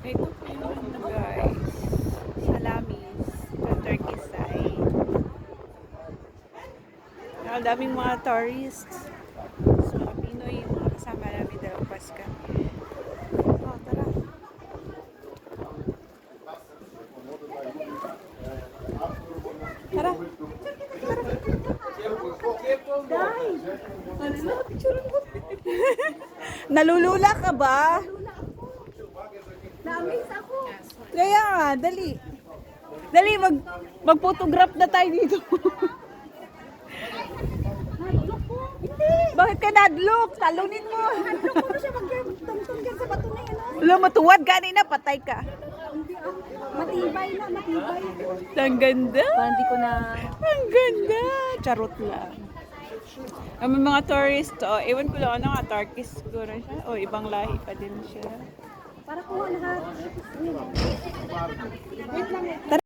Ito po yun guys. Salamis. Sa Turkey side. Ang daming mga tourists. So, mga Pinoy yung mga kasama namin dalawang Paska. Oh, tara. Tara. Nalulula ka ba? Na-amaze ako. Kaya nga, dali. Dali, mag, mag-photograph na tayo dito. Hindi. Bakit ka nadlook? Talunin mo. Hadlock ko na siya mag-tungtong sa bato na yun. ah. Wala, matuwad. Kanina, patay ka. Matibay na, matibay. Ang ganda. Parang di ko na... Ang ganda. Charot lang. Ang mga tourist, oh, ewan ko lang, ano nga, Turkish siguro siya. O, ibang lahi pa din siya. Para kuha lahat. Wait lang.